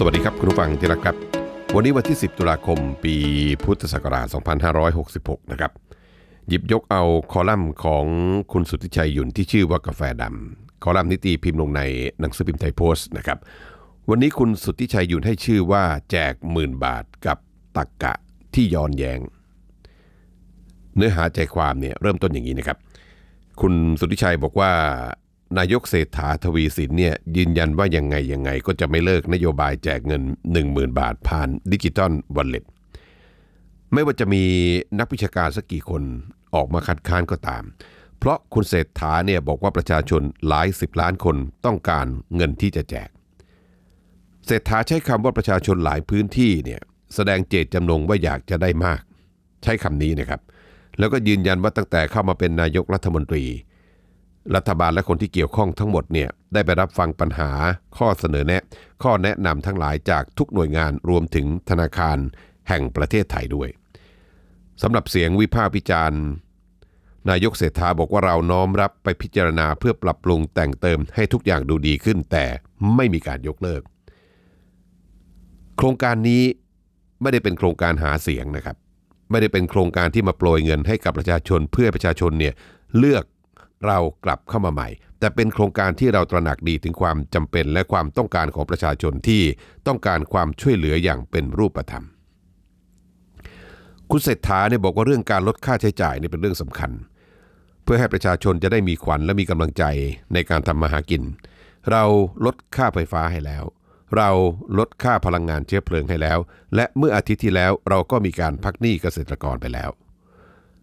สวัสดีครับคุณผู้ฟังที่รักครับ วันนี้วันที่ 10 ตุลาคม ปีพุทธศักราช 2566 นะครับ หยิบยกเอาคอลัมน์ของคุณสุทธิชัยหยุ่นที่ชื่อว่ากาแฟดำคอลัมน์นิตีพิมพ์ลงในหนังสือพิมพ์ไทยโพสต์นะครับ วันนี้คุณสุทธิชัยหยุ่นให้ชื่อว่าแจกหมื่นบาทกับตักกะที่ย้อนแยง เนื้อหาใจความเนี่ยเริ่มต้นอย่างนี้นะครับ คุณสุทธิชัยบอกว่า นายกเศรษฐาทวีสินเนี่ยยืนยันว่ายังไงยังไงก็จะไม่เลิกนโยบายแจกเงิน 10,000 บาทผ่านดิจิตอลวอลเล็ตไม่ว่าจะมีนักวิชาการสักกี่คนออกมาคัดค้านก็ตาม เพราะคุณเศรษฐาเนี่ยบอกว่าประชาชนหลายสิบล้านคนต้องการเงินที่จะแจก เศรษฐาใช้คำว่าประชาชนหลายพื้นที่เนี่ยแสดงเจตจำนงว่าอยากจะได้มาก ใช้คำนี้นะครับ แล้วก็ยืนยันว่าตั้งแต่เข้ามาเป็นนายกรัฐมนตรี รัฐบาลและคนที่เกี่ยวข้องทั้งหมดเนี่ยได้ไปรับฟังปัญหา ข้อเสนอแนะ ข้อแนะนำทั้งหลายจากทุกหน่วยงานรวมถึงธนาคารแห่งประเทศไทยด้วยสำหรับเสียงวิพากษ์วิจารณ์ นายกเศรษฐาบอกว่าเราน้อมรับไปพิจารณาเพื่อปรับปรุงแต่งเติมให้ทุกอย่างดูดีขึ้น แต่ไม่มีการยกเลิก โครงการนี้ไม่ได้เป็นโครงการหาเสียงนะครับ ไม่ได้เป็นโครงการที่มาโปรยเงินให้กับประชาชนเพื่อประชาชนเนี่ยเลือก เรากลับเข้ามาใหม่ แต่เป็นโครงการที่เราตระหนักดีถึงความจำเป็นและความต้องการของประชาชนที่ต้องการความช่วยเหลืออย่างเป็นรูปธรรม คุณเศรษฐาเนี่ยบอกว่าเรื่องการลดค่าใช้จ่ายนี่เป็นเรื่องสำคัญ เพื่อให้ประชาชนจะได้มีขวัญและมีกำลังใจในการทำมาหากิน เราลดค่าไฟฟ้าให้แล้ว เราลดค่าพลังงานเชื้อเพลิงให้แล้ว และเมื่ออาทิตย์ที่แล้วเราก็มีการพักหนี้เกษตรกรไปแล้ว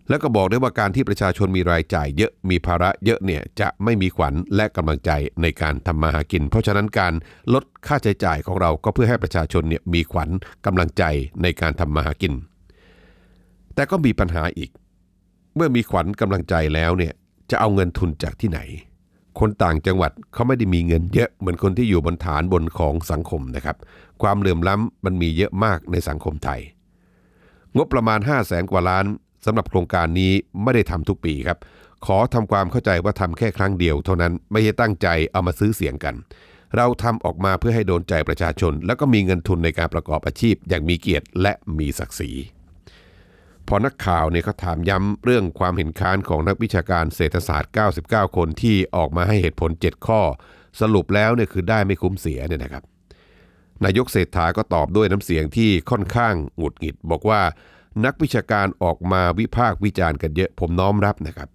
แล้วก็บอกด้วยว่าการที่ประชาชนมีรายจ่ายเยอะมีภาระเยอะเนี่ยจะไม่มีขวัญและกำลังใจในการทำมาหากิน เพราะฉะนั้นการลดค่าใช้จ่ายของเราก็เพื่อให้ประชาชนเนี่ยมีขวัญกำลังใจในการทำมาหากิน แต่ก็มีปัญหาอีก เมื่อมีขวัญกำลังใจแล้วเนี่ยจะเอาเงินทุนจากที่ไหน คนต่างจังหวัดเขาไม่ได้มีเงินเยอะเหมือนคนที่อยู่บนฐานบนของสังคมนะครับ ความเหลื่อมล้ำมันมีเยอะมากในสังคมไทย งบประมาณ5 0 0แสนกว่าล้าน สำหรับโครงการนี้ไม่ได้ทำทุกปีครับ ขอทำความเข้าใจว่าทำแค่ครั้งเดียวเท่านั้นไม่ใช่ตั้งใจเอามาซื้อเสียงกัน เราทำออกมาเพื่อให้โดนใจประชาชน แล้วก็มีเงินทุนในการประกอบอาชีพ อย่างมีเกียรติและมีศักดิ์ศรีพอนักข่าวเนี่ยเขาถามย้ำเรื่องความเห็นค้านของนักวิชาการเศรษฐศาสตร์ 99 คนที่ออกมาให้เหตุผล 7 ข้อ สรุปแล้วเนี่ยคือได้ไม่คุ้มเสียเนี่ยนะครับ นายกเศรษฐาก็ตอบด้วยน้ำเสียงที่ค่อนข้างหงุดหงิด บอกว่า นักวิชาการออกมาวิพากษ์วิจารณ์กันเยอะผมน้อมรับนะครับ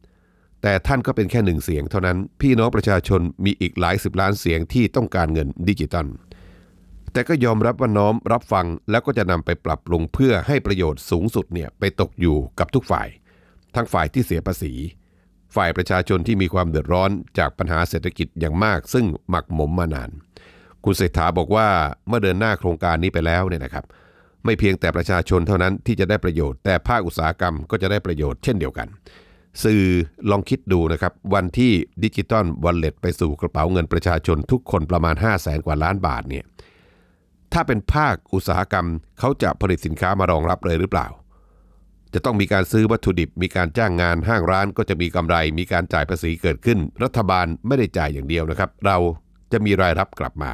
แต่ท่านก็เป็นแค่หนึ่งเสียงเท่านั้น พี่น้องประชาชนมีอีกหลายสิบล้านเสียงที่ต้องการเงินดิจิตอลแต่ก็ยอมรับว่าน้อมรับฟังแล้วก็จะนำไปปรับปรุงเพื่อให้ประโยชน์สูงสุดเนี่ยไปตกอยู่กับทุกฝ่าย ทั้งฝ่ายที่เสียภาษี ฝ่ายประชาชนที่มีความเดือดร้อนจากปัญหาเศรษฐกิจอย่างมาก ซึ่งหมักหมมมานาน คุณเศรษฐาบอกว่าเมื่อเดินหน้าโครงการนี้ไปแล้วเนี่ยนะครับ ไม่เพียงแต่ประชาชนเท่านั้นที่จะได้ประโยชน์แต่ภาคอุตสาหกรรมก็จะได้ประโยชน์เช่นเดียวกัน สื่อลองคิดดูนะครับ วันที่ดิจิตอลวอลเล็ตไปสู่กระเป๋าเงินประชาชนทุกคนประมาณ 5 0 0แสนกว่าล้านบาทเนี่ยถ้าเป็นภาคอุตสาหกรรมเขาจะผลิตสินค้ามารองรับเลยหรือเปล่า จะต้องมีการซื้อวัตถุดิบ มีการจ้างงานห้างร้านก็จะมีกำไร มีการจ่ายภาษีเกิดขึ้น รัฐบาลไม่ได้จ่ายอย่างเดียวนะครับ เราจะมีรายรับกลับมา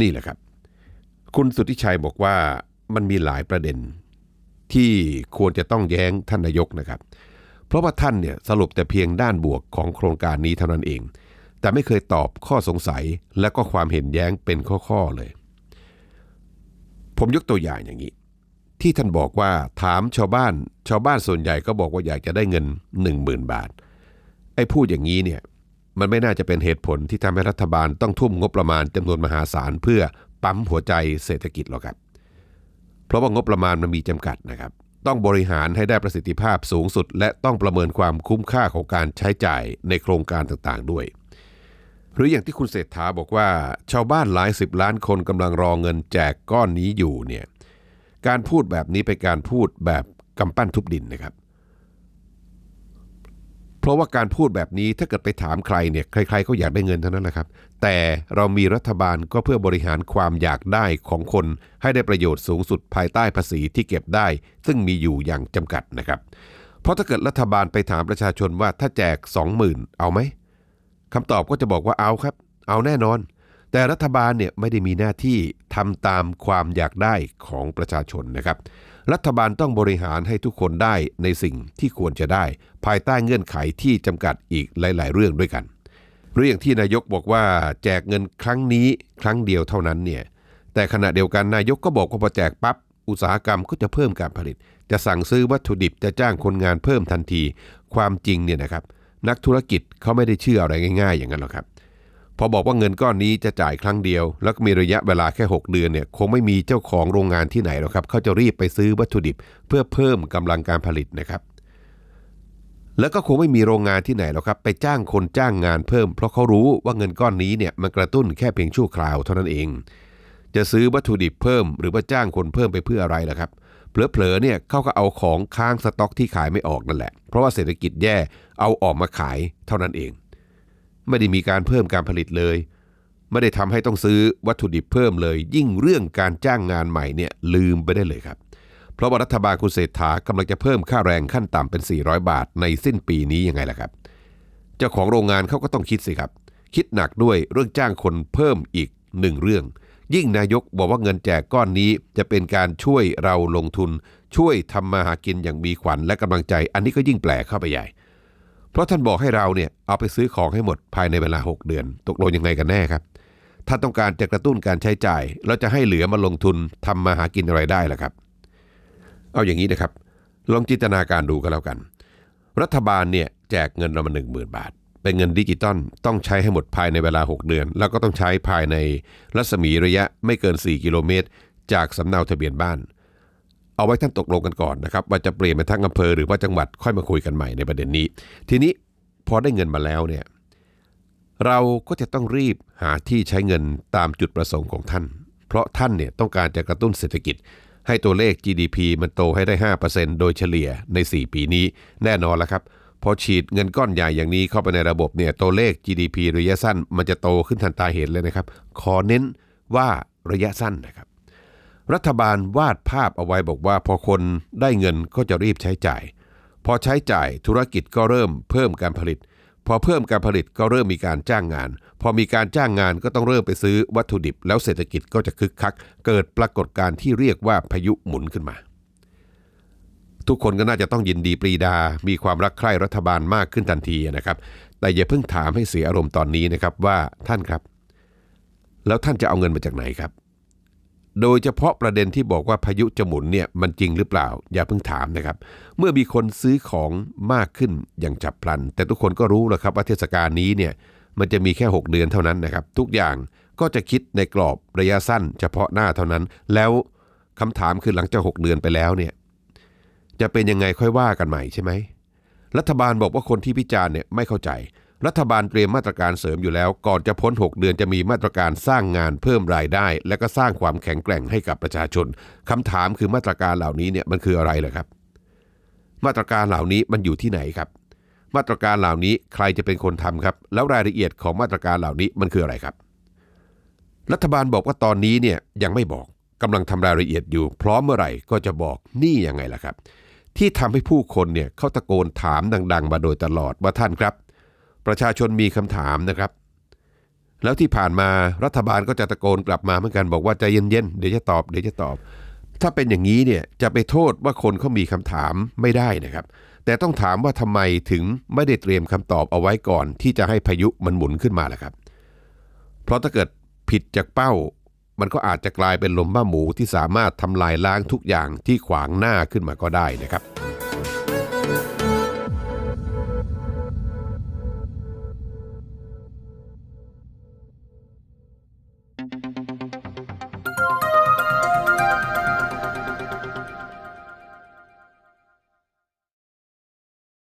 นี่แหละครับ คุณสุทธิชัยบอกว่า มันมีหลายประเด็น ที่ควรจะต้องแย้งท่านนายกนะครับ เพราะว่าท่านเนี่ยสรุปแต่เพียงด้านบวกของโครงการนี้เท่านั้นเอง แต่ไม่เคยตอบข้อสงสัยและก็ความเห็นแย้งเป็นข้อๆเลย ผมยกตัวอย่างอย่างนี้ ที่ท่านบอกว่าถามชาวบ้าน ชาวบ้านส่วนใหญ่ก็บอกว่าอยากจะได้เงิน 1 0,000 บาท ไอ้พูดอย่างนี้เนี่ยมันไม่น่าจะเป็นเหตุผลที่ทำให้รัฐบาลต้องทุ่มงบประมาณจำนวนมหาศาลเพื่อปั๊มหัวใจเศรษฐกิจหรอกครับ เพราะว่างบประมาณมันมีจำกัดนะครับ ต้องบริหารให้ได้ประสิทธิภาพสูงสุด และต้องประเมินความคุ้มค่าของการใช้จ่ายในโครงการต่างๆ ด้วย หรืออย่างที่คุณเศรษฐาบอกว่า ชาวบ้านหลายสิบล้านคนกำลังรอเงินแจกก้อนนี้อยู่เนี่ยการพูดแบบนี้เป็นการพูดแบบกำปั้นทุบดินนะครับ เพราะว่าการพูดแบบนี้ถ้าเกิดไปถามใครเนี่ยใคร ๆ ก็อยากได้เงินเท่านั้นแหละครับ แต่เรามีรัฐบาลก็เพื่อบริหารความอยากได้ของคน ให้ได้ประโยชน์สูงสุดภายใต้ภาษีที่เก็บได้ ซึ่งมีอยู่อย่างจำกัดนะครับ เพราะถ้าเกิดรัฐบาลไปถามประชาชนว่าถ้าแจก 20,000 เอาไหมคำตอบก็จะบอกว่าเอาครับ เอาแน่นอน แต่รัฐบาลเนี่ยไม่ได้มีหน้าที่ทำตามความอยากได้ของประชาชนนะครับ รัฐบาลต้องบริหารให้ทุกคนได้ในสิ่งที่ควรจะได้ ภายใต้เงื่อนไขที่จำกัดอีกหลาย ๆ เรื่องด้วยกัน เรื่องที่นายกบอกว่าแจกเงินครั้งนี้ครั้งเดียวเท่านั้นเนี่ยแต่ขณะเดียวกันนายกก็บอกว่าพอแจกปั๊บอุตสาหกรรมก็จะเพิ่มการผลิต จะสั่งซื้อวัตถุดิบจะจ้างคนงานเพิ่มทันที ความจริงเนี่ยนะครับ นักธุรกิจเขาไม่ได้เชื่ออะไรง่าย ๆ อย่างนั้นหรอกครับ พอบอกว่าเงินก้อนนี้จะจ่ายครั้งเดียว แล้วก็มีระยะเวลาแค่ 6 เดือนเนี่ยคงไม่มีเจ้าของโรงงานที่ไหนหรอกครับ เขาจะรีบไปซื้อวัตถุดิบ เพื่อเพิ่มกำลังการผลิตนะครับ แล้วก็คงไม่มีโรงงานที่ไหนหรอกครับ ไปจ้างคนจ้างงานเพิ่ม เพราะเขารู้ว่าเงินก้อนนี้เนี่ยมันกระตุ้นแค่เพียงชั่วคราวเท่านั้นเอง จะซื้อวัตถุดิบเพิ่ม หรือว่าจ้างคนเพิ่มไปเพื่ออะไรล่ะครับเผลอๆเนี่ยเขาก็เอาของค้างสต็อกที่ขายไม่ออกนั่นแหละ เพราะว่าเศรษฐกิจแย่เอาออกมาขายเท่านั้นเอง ไม่ได้มีการเพิ่มการผลิตเลย ไม่ได้ทำให้ต้องซื้อวัตถุดิบเพิ่มเลย ยิ่งเรื่องการจ้างงานใหม่เนี่ยลืมไปได้เลยครับ เพราะว่ารัฐบาลคุณเศรษฐากำลังจะเพิ่มค่าแรงขั้นต่ำเป็น 400 บาทในสิ้นปีนี้ยังไงล่ะครับ เจ้าของโรงงานเขาก็ต้องคิดสิครับ คิดหนักด้วยเรื่องจ้างคนเพิ่มอีกหนึ่งเรื่อง ยิ่งนายกบอกว่าเงินแจกก้อนนี้จะเป็นการช่วยเราลงทุน ช่วยทำมาหากินอย่างมีขวัญและกำลังใจ อันนี้ก็ยิ่งแปลกเข้าไปใหญ่ เพราะท่านบอกให้เราเนี่ยเอาไปซื้อของให้หมดภายในเวลา 6 เดือน ตกลงยังไงกันแน่ครับ ถ้าต้องการจะกระตุ้นการใช้จ่าย เราจะให้เหลือมาลงทุนทำมาหากินอะไรได้ล่ะครับ เอาอย่างนี้นะครับ ลองจินตนาการดูกันแล้วกัน รัฐบาลเนี่ยแจกเงินเรามา1 0,000บาท เป็นเงินดิจิตอลต้องใช้ให้หมดภายในเวลา 6 เดือน แล้วก็ต้องใช้ภายในรัศมีระยะไม่เกิน 4 กิโลเมตร จากสำเนาทะเบียนบ้าน เอาไว้ท่านตกลงกันก่อนนะครับว่าจะเปลี่ยนเป็นทั้งอำเภอหรือว่าจังหวัดค่อยมาคุยกันใหม่ในประเด็นนี้ ทีนี้พอได้เงินมาแล้วเนี่ยเราก็จะต้องรีบหาที่ใช้เงินตามจุดประสงค์ของท่าน เพราะท่านเนี่ยต้องการจะกระตุ้นเศรษฐกิจ ให้ตัวเลข GDP มันโตให้ได้ 5%โดยเฉลี่ยใน 4 ปีนี้แน่นอนแล้วครับพอฉีดเงินก้อนใหญ่อย่างนี้เข้าไปในระบบเนี่ยตัวเลข GDP ระยะสั้น มันจะโตขึ้นทันตาเห็นเลยนะครับ ขอเน้นว่าระยะสั้นนะครับ รัฐบาลวาดภาพเอาไว้บอกว่าพอคนได้เงินก็จะรีบใช้จ่าย พอใช้จ่ายธุรกิจก็เริ่มเพิ่มการผลิต พอเพิ่มการผลิตก็เริ่มมีการจ้างงาน พอมีการจ้างงานก็ต้องเริ่มไปซื้อวัตถุดิบ แล้วเศรษฐกิจก็จะคึกคัก เกิดปรากฏการณ์ที่เรียกว่าพายุหมุนขึ้นมา ทุกคนก็น่าจะต้องยินดีปรีดา มีความรักใคร่รัฐบาลมากขึ้นทันทีนะครับ แต่อย่าเพิ่งถามให้เสียอารมณ์ตอนนี้นะครับว่าท่านครับ แล้วท่านจะเอาเงินมาจากไหนครับ โดยเฉพาะประเด็นที่บอกว่าพายุจะหมุนเนี่ยมันจริงหรือเปล่า อย่าเพิ่งถามนะครับ เมื่อมีคนซื้อของมากขึ้นอย่างฉับพลัน แต่ทุกคนก็รู้แล้วครับว่าเทศกาลนี้เนี่ยมันจะมีแค่ 6 เดือนเท่านั้นนะครับ ทุกอย่างก็จะคิดในกรอบระยะสั้น เฉพาะหน้าเท่านั้น แล้วคำถามคือหลังจาก 6 เดือนไปแล้วเนี่ยจะเป็นยังไงค่อยว่ากันใหม่ใช่ไหมรัฐบาลบอกว่าคนที่พิจารณ์เนี่ยไม่เข้าใจ รัฐบาลเตรียมมาตรการเสริมอยู่แล้ว ก่อนจะพ้น 6 เดือนจะมีมาตรการสร้างงานเพิ่มรายได้ และก็สร้างความแข็งแกร่งให้กับประชาชนคำถามคือมาตรการเหล่านี้เนี่ยมันคืออะไรเหรอครับ มาตรการเหล่านี้มันอยู่ที่ไหนครับ มาตรการเหล่านี้ใครจะเป็นคนทำครับ แล้วรายละเอียดของมาตรการเหล่านี้มันคืออะไรครับ รัฐบาลบอกว่าตอนนี้เนี่ยยังไม่บอกกำลังทำรายละเอียดอยู่ พร้อมเมื่อไหร่ก็จะบอกนี่ยังไงล่ะครับ ที่ทำให้ผู้คนเนี่ยเขาตะโกนถามดัง ๆ มาโดยตลอดว่าท่านครับ ประชาชนมีคำถามนะครับ แล้วที่ผ่านมารัฐบาลก็จะตะโกนกลับมาเหมือนกันบอกว่าใจเย็นๆเดี๋ยวจะตอบเดี๋ยวจะตอบ ถ้าเป็นอย่างนี้เนี่ยจะไปโทษว่าคนเขามีคำถามไม่ได้นะครับ แต่ต้องถามว่าทำไมถึงไม่ได้เตรียมคำตอบเอาไว้ก่อน ที่จะให้พายุมันหมุนขึ้นมาล่ะครับ เพราะถ้าเกิดผิดจากเป้า มันก็อาจจะกลายเป็นลมบ้าหมูที่สามารถทำลายล้างทุกอย่างที่ขวางหน้าขึ้นมาก็ได้นะครับ